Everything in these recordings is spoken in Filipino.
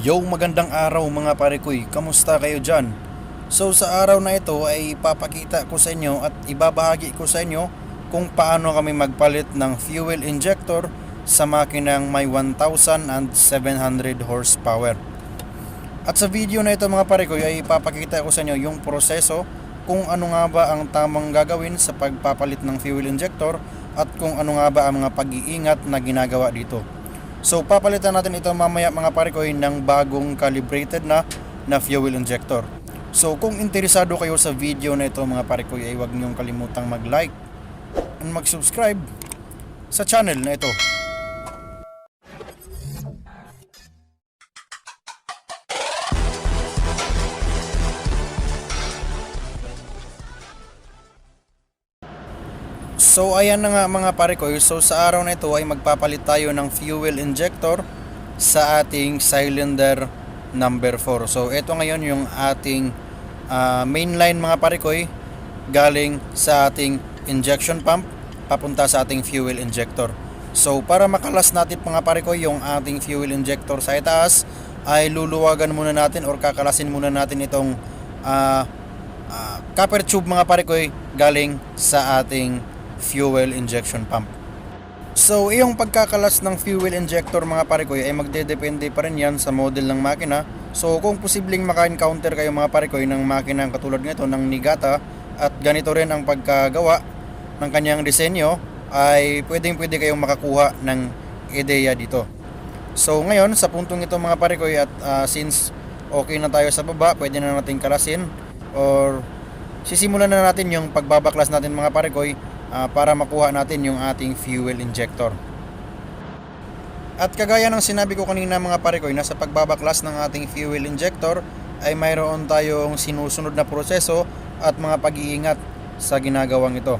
Yo, magandang araw mga parekoy. Kamusta kayo dyan? So sa araw na ito ay ipapakita ko sa inyo at ibabahagi ko sa inyo kung paano kami magpalit ng fuel injector sa makinang may 1,700 horsepower. At sa video na ito mga parekoy ay ipapakita ko sa inyo yung proseso kung ano nga ba ang tamang gagawin sa pagpapalit ng fuel injector at kung ano nga ba ang mga pag-iingat na ginagawa dito. So papalitan natin ito mamaya mga parekoy ng bagong calibrated na na fuel injector. So kung interesado kayo sa video na ito mga parekoy ay huwag niyong kalimutang mag-like and mag-subscribe sa channel na ito. So ayan na nga mga parekoy, so sa araw na ito ay magpapalit tayo ng fuel injector sa ating cylinder number 4. So ito ngayon yung ating ah, mainline mga parekoy galing sa ating injection pump papunta sa ating fuel injector. So para makalas natin mga parekoy yung ating fuel injector sa itaas ay luluwagan muna natin or kakalasin muna natin itong ah, ah, copper tube mga parekoy galing sa ating fuel injection pump. So, yung pagkakalas ng fuel injector mga parekoy ay magdedepende pa rin yan sa model ng makina. So, kung posibleng maka-encounter kayo mga parekoy ng makina katulad nito ng Nigata at ganito rin ang pagkagawa ng kanyang disenyo ay pwedeng pwede kayong makakuha ng ideya dito. So, ngayon sa puntong ito mga parekoy at ah, since okay na tayo sa baba, pwede na natin kalasin or sisimulan na natin yung pagbabaklas natin mga parekoy ah, para makuha natin yung ating fuel injector. At kagaya ng sinabi ko kanina mga parekoy, na sa pagbabaklas ng ating fuel injector ay mayroon tayong sinusunod na proseso at mga pag-iingat sa ginagawang ito.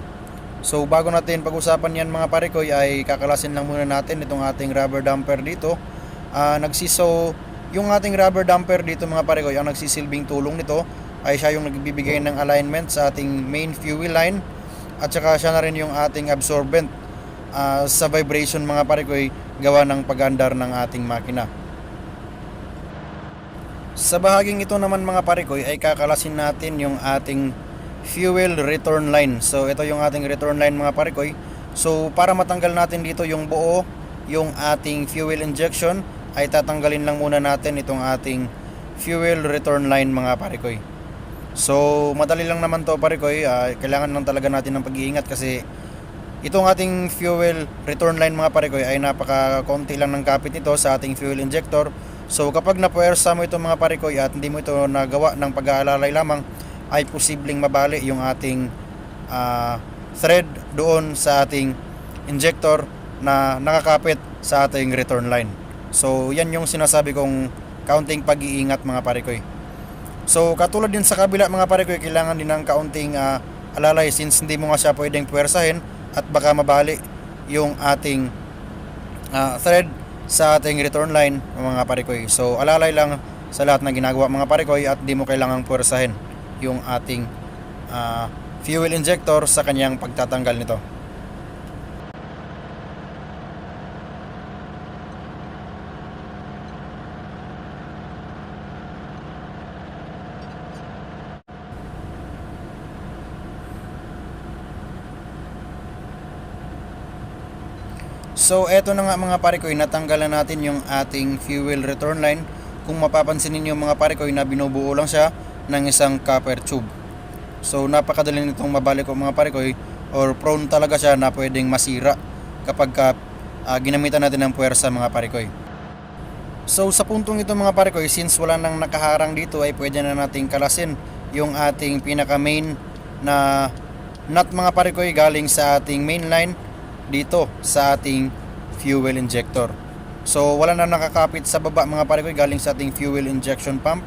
So bago natin pag-usapan yan mga parekoy ay kakalasin lang muna natin itong ating rubber damper dito. Ah, nagsiso yung ating rubber damper dito mga parekoy, ang nagsisilbing tulong nito ay siya yung nagbibigay ng alignment sa ating main fuel line at saka siya na rin yung ating absorbent ah, sa vibration mga parekoy gawa ng pag-andar ng ating makina. Sa bahaging ito naman mga parekoy ay kakalasin natin yung ating fuel return line. So ito yung ating return line mga parekoy. So para matanggal natin dito yung buo, yung ating fuel injection ay tatanggalin lang muna natin itong ating fuel return line mga parekoy. So madali lang naman to parekoy, Ah, kailangan lang talaga natin ng pag-iingat kasi itong ating fuel return line mga parekoy ay napaka konti lang ng kapit nito sa ating fuel injector. So kapag napuwersa mo ito mga parekoy at hindi mo ito nagawa ng pag-aalalay lamang ay posibleng mabali yung ating ah, thread doon sa ating injector na nakakapit sa ating return line. So yan yung sinasabi kong counting pag-iingat mga parekoy. So katulad din sa kabila mga parekoy kailangan din ng kaunting ah, alalay since hindi mo nga siya pwedeng puwersahin at baka mabali yung ating ah, thread sa ating return line mga parekoy. So alalay lang sa lahat ng ginagawa mga parekoy at di mo kailangang puwersahin yung ating ah, fuel injector sa kanyang pagtatanggal nito. So eto na nga mga parekoy, natanggalan natin yung ating fuel return line. Kung mapapansin ninyo mga parekoy na binubuo lang siya ng isang copper tube. So napakadali nitong mabalik ko mga parekoy or prone talaga siya na pwedeng masira kapag ka, ah, ginamitan natin ng puwersa mga parekoy. So sa puntong ito mga parekoy, since wala nang nakaharang dito ay pwede na nating kalasin yung ating pinaka main na nut mga parekoy galing sa ating main line dito sa ating fuel injector. So wala na nakakapit sa baba mga parekoy galing sa ating fuel injection pump.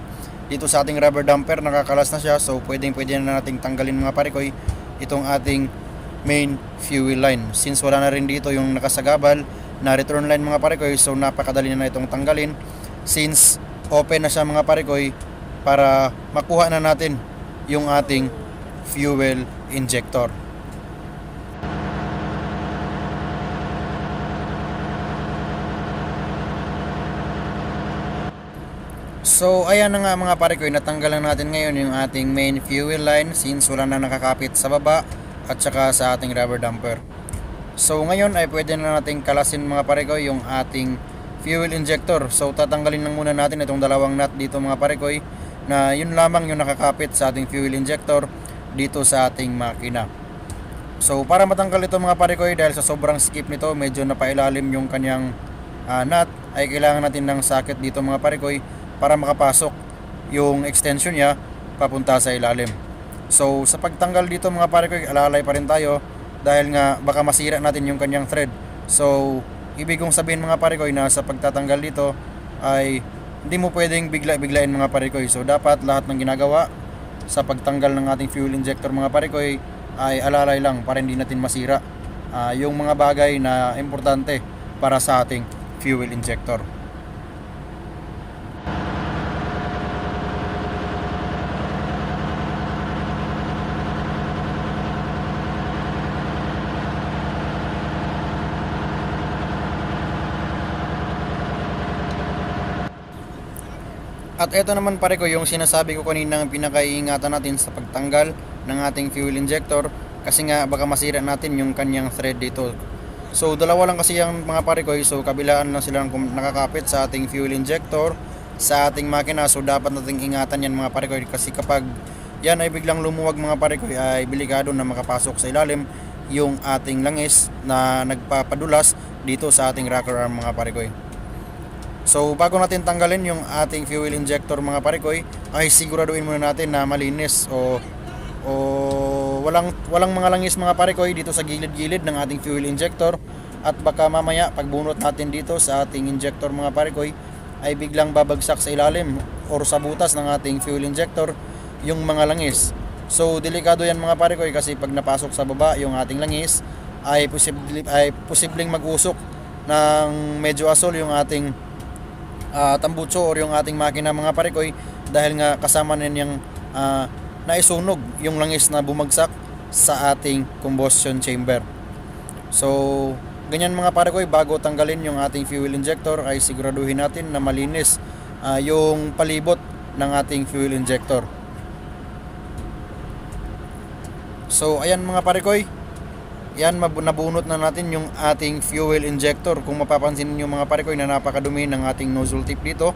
Dito sa ating rubber damper nakakalas na siya so pwedeng pwede na nating tanggalin mga parekoy itong ating main fuel line. Since wala na rin dito yung nakasagabal na return line mga parekoy so napakadali na itong tanggalin since open na siya mga parekoy para makuha na natin yung ating fuel injector. So ayan na nga mga pare ko, natanggal lang natin ngayon yung ating main fuel line since wala na nakakapit sa baba at saka sa ating rubber damper. So ngayon ay pwede na nating kalasin mga pare yung ating fuel injector. So tatanggalin lang muna natin itong dalawang nut dito mga pare na yun lamang yung nakakapit sa ating fuel injector dito sa ating makina. So para matanggal ito mga pare dahil sa sobrang skip nito medyo napailalim yung kanyang ah, nut ay kailangan natin ng socket dito mga pare para makapasok yung extension niya papunta sa ilalim. So sa pagtanggal dito mga pare ko alalay pa rin tayo dahil nga baka masira natin yung kanyang thread. So ibig kong sabihin mga pare ko na sa pagtatanggal dito ay hindi mo pwedeng bigla-biglain mga pare ko. So dapat lahat ng ginagawa sa pagtanggal ng ating fuel injector mga pare ko ay alalay lang para hindi natin masira ah, yung mga bagay na importante para sa ating fuel injector. Ito naman pare ko yung sinasabi ko kanina ng pinakaiingatan natin sa pagtanggal ng ating fuel injector kasi nga baka masira natin yung kanyang thread dito. So dalawa lang kasi yung mga pare ko so kabilaan lang sila nakakapit sa ating fuel injector sa ating makina so dapat nating ingatan yan mga pare ko kasi kapag yan ay biglang lumuwag mga pare ko ay biligado na makapasok sa ilalim yung ating langis na nagpapadulas dito sa ating rocker arm mga pare ko. So bago natin tanggalin yung ating fuel injector mga parekoy ay siguraduhin muna natin na malinis o o walang walang mga langis mga parekoy dito sa gilid-gilid ng ating fuel injector at baka mamaya pagbunot natin dito sa ating injector mga parekoy ay biglang babagsak sa ilalim or sa butas ng ating fuel injector yung mga langis. So delikado yan mga parekoy kasi pag napasok sa baba yung ating langis ay posible ay posibleng mag-usok ng medyo asol yung ating uh, tambutso or yung ating makina mga parekoy dahil nga kasama na niyang ah, naisunog yung langis na bumagsak sa ating combustion chamber. So, ganyan mga parekoy, bago tanggalin yung ating fuel injector ay siguraduhin natin na malinis ah, yung palibot ng ating fuel injector. So, ayan mga parekoy, yan nabunot na natin yung ating fuel injector. Kung mapapansin niyo mga pare ko na napakadumi ng ating nozzle tip dito.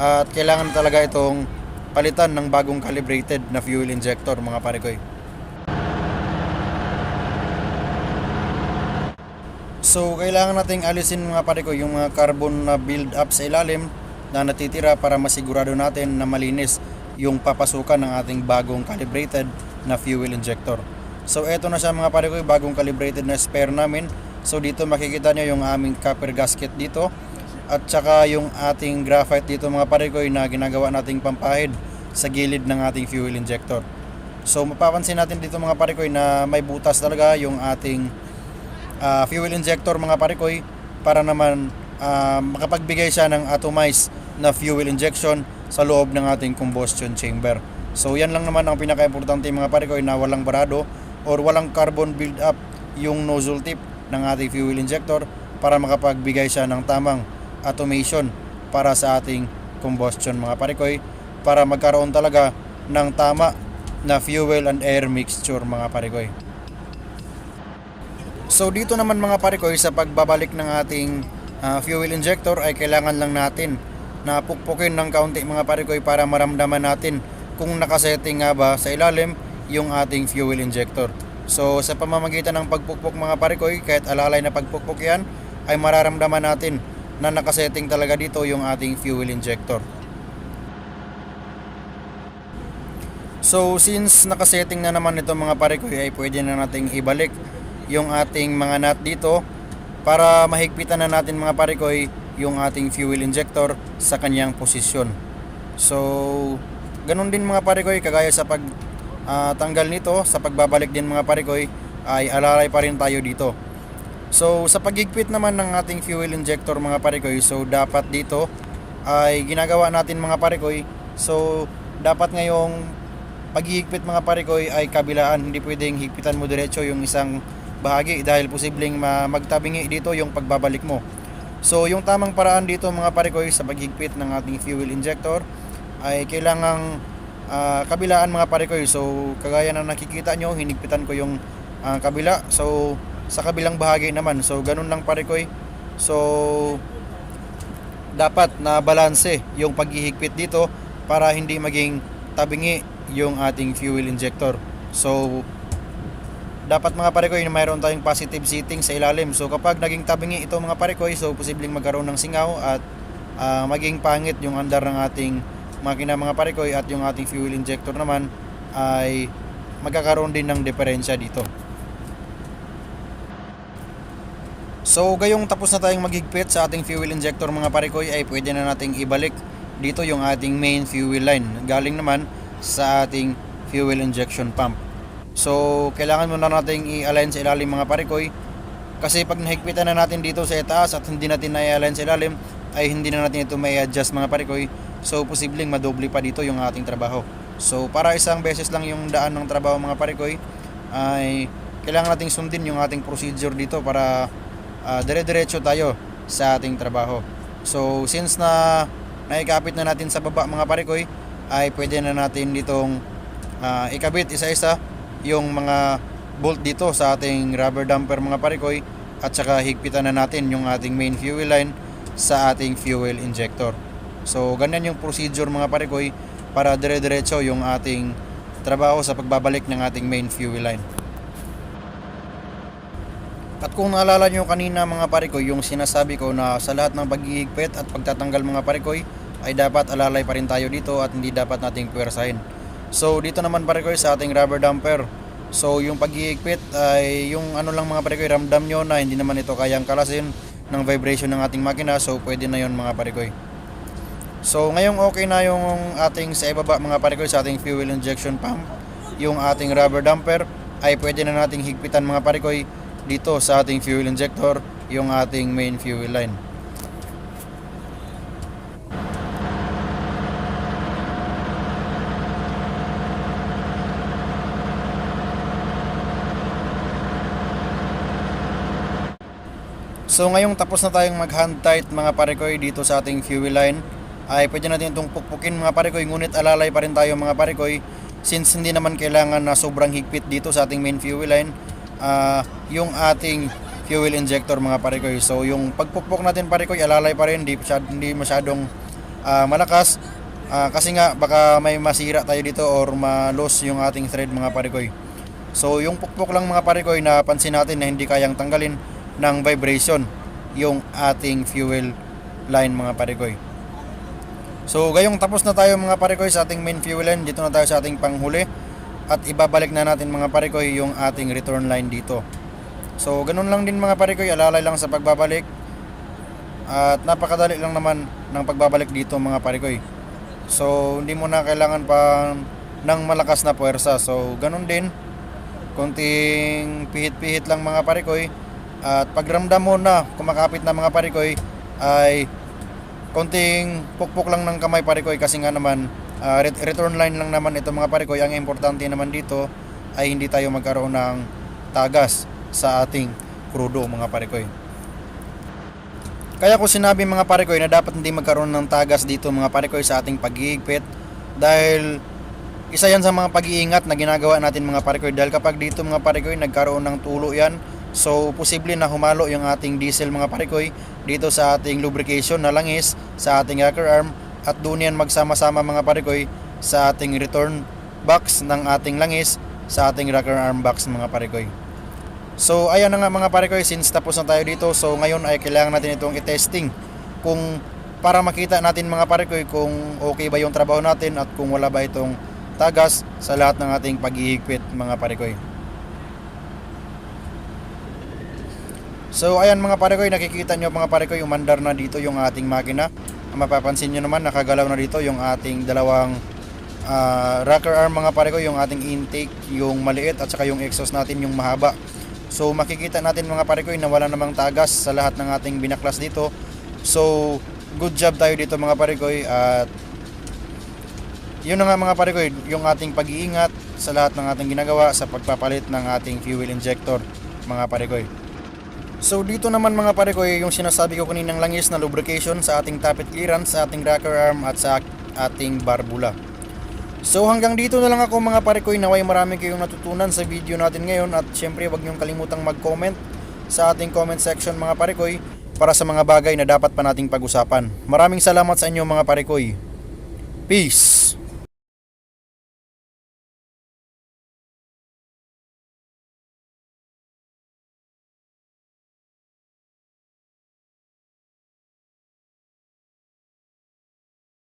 At kailangan talaga itong palitan ng bagong calibrated na fuel injector mga pare ko So kailangan nating alisin mga pare ko yung mga carbon na build up sa ilalim na natitira para masigurado natin na malinis yung papasukan ng ating bagong calibrated na fuel injector. So eto na siya mga pare ko, bagong calibrated na spare namin. So dito makikita nyo yung aming copper gasket dito. At saka yung ating graphite dito mga pare ko na ginagawa nating pampahid sa gilid ng ating fuel injector. So mapapansin natin dito mga pare ko na may butas talaga yung ating ah, fuel injector mga pare ko para naman ah, makapagbigay siya ng atomized na fuel injection sa loob ng ating combustion chamber. So yan lang naman ang pinaka-importante mga pare ko na walang barado or walang carbon build up yung nozzle tip ng ating fuel injector para makapagbigay siya ng tamang automation para sa ating combustion mga parikoy para magkaroon talaga ng tama na fuel and air mixture mga parikoy. So dito naman mga parikoy sa pagbabalik ng ating ah, fuel injector ay kailangan lang natin na pukpukin ng kaunti mga parikoy para maramdaman natin kung nakasetting nga ba sa ilalim yung ating fuel injector. So sa pamamagitan ng pagpukpok mga parikoy, kahit alalay na pagpukpok yan, ay mararamdaman natin na nakasetting talaga dito yung ating fuel injector. So since nakasetting na naman ito mga parikoy ay pwede na nating ibalik yung ating mga nut dito para mahigpitan na natin mga parikoy yung ating fuel injector sa kanyang posisyon. So ganun din mga parikoy kagaya sa pag ah, tanggal nito sa pagbabalik din mga parikoy ay alalay pa rin tayo dito. So sa paghigpit naman ng ating fuel injector mga parikoy, so dapat dito ay ginagawa natin mga parikoy. So dapat ngayong paghihigpit mga parikoy ay kabilaan, hindi pwedeng higpitan mo diretso yung isang bahagi dahil posibleng ma- magtabingi dito yung pagbabalik mo. So yung tamang paraan dito mga parikoy sa paghigpit ng ating fuel injector ay kailangang ah, kabilaan mga parikoy. So kagaya ng nakikita nyo, hinigpitan ko yung ah, kabila. So sa kabilang bahagi naman. So ganun lang parikoy. So dapat na balanse yung paghihigpit dito para hindi maging tabingi yung ating fuel injector. So dapat mga parekoy na mayroon tayong positive seating sa ilalim. So kapag naging tabingi ito mga parekoy, so posibleng magkaroon ng singaw at ah, maging pangit yung andar ng ating makina mga parekoy at yung ating fuel injector naman ay magkakaroon din ng diferensya dito. So gayong tapos na tayong maghigpit sa ating fuel injector mga parekoy ay pwede na nating ibalik dito yung ating main fuel line galing naman sa ating fuel injection pump. So kailangan muna nating i-align sa ilalim mga parekoy kasi pag nahigpitan na natin dito sa itaas at hindi natin na-align sa ilalim ay hindi na natin ito may adjust mga parekoy so posibleng madoble pa dito yung ating trabaho. So para isang beses lang yung daan ng trabaho mga parekoy ay kailangan nating sundin yung ating procedure dito para ah, dire-diretso tayo sa ating trabaho. So since na naikapit na natin sa baba mga parekoy ay pwede na natin ditong ah, ikabit isa-isa yung mga bolt dito sa ating rubber damper mga parekoy at saka higpitan na natin yung ating main fuel line sa ating fuel injector. So ganyan yung procedure mga parekoy para dire-diretso yung ating trabaho sa pagbabalik ng ating main fuel line. At kung naalala nyo kanina mga parikoy, yung sinasabi ko na sa lahat ng paghihigpit at pagtatanggal mga parikoy, ay dapat alalay pa rin tayo dito at hindi dapat nating puwersahin. So dito naman parikoy sa ating rubber damper. So yung paghihigpit ay yung ano lang mga parikoy, ramdam nyo na hindi naman ito kayang kalasin ng vibration ng ating makina. So pwede na yon mga parikoy. So ngayong okay na yung ating sa ibaba mga parikoy sa ating fuel injection pump, yung ating rubber damper ay pwede na nating higpitan mga parikoy dito sa ating fuel injector, yung ating main fuel line. So ngayong tapos na tayong mag hand tight mga parekoy dito sa ating fuel line ay pwede natin itong pukpukin mga parekoy ngunit alalay pa rin tayo mga parekoy since hindi naman kailangan na sobrang higpit dito sa ating main fuel line ah, yung ating fuel injector mga parekoy. So yung pagpukpok natin parekoy alalay pa rin hindi, masyad, hindi masyadong ah, malakas Ah, kasi nga baka may masira tayo dito or ma-lose yung ating thread mga parekoy. So yung pukpok lang mga parekoy na pansin natin na hindi kayang tanggalin ng vibration yung ating fuel line mga parekoy. So gayong tapos na tayo mga parekoy sa ating main fuel line, dito na tayo sa ating panghuli at ibabalik na natin mga parekoy yung ating return line dito. So ganun lang din mga parekoy, alalay lang sa pagbabalik at napakadali lang naman ng pagbabalik dito mga parekoy. So hindi mo na kailangan pa ng malakas na puwersa. So ganun din, konting pihit-pihit lang mga parikoy at pagramdam mo na kumakapit na mga parikoy ay konting pukpok lang ng kamay parikoy kasi nga naman ret- return line lang naman ito mga parikoy ang importante naman dito ay hindi tayo magkaroon ng tagas sa ating krudo mga parikoy kaya ko sinabi mga parikoy na dapat hindi magkaroon ng tagas dito mga parikoy sa ating paghihigpit dahil isa yan sa mga pag-iingat na ginagawa natin mga parikoy dahil kapag dito mga parikoy nagkaroon ng tulo yan so posible na humalo yung ating diesel mga parikoy dito sa ating lubrication na langis sa ating rocker arm at doon yan magsama-sama mga parikoy sa ating return box ng ating langis sa ating rocker arm box mga parikoy So ayan na nga mga parikoy since tapos na tayo dito so ngayon ay kailangan natin itong i-testing kung para makita natin mga parikoy kung okay ba yung trabaho natin at kung wala ba itong tagas sa lahat ng ating paghihigpit mga parikoy. So ayan mga parikoy nakikita nyo mga parikoy umandar na dito yung ating makina. Mapapansin nyo naman nakagalaw na dito yung ating dalawang ah, rocker arm mga parikoy yung ating intake yung maliit at saka yung exhaust natin yung mahaba. So makikita natin mga parikoy na wala namang tagas sa lahat ng ating binaklas dito. So good job tayo dito mga parikoy at yun na nga mga parikoy, yung ating pag-iingat sa lahat ng ating ginagawa sa pagpapalit ng ating fuel injector mga parikoy. So dito naman mga pare ko yung sinasabi ko kaninang langis na lubrication sa ating tappet clearance, sa ating rocker arm at sa ating barbula. So hanggang dito na lang ako mga pare ko, naway marami kayong natutunan sa video natin ngayon at syempre wag niyong kalimutang mag-comment sa ating comment section mga pare ko para sa mga bagay na dapat pa nating pag-usapan. Maraming salamat sa inyo mga pare ko. Peace!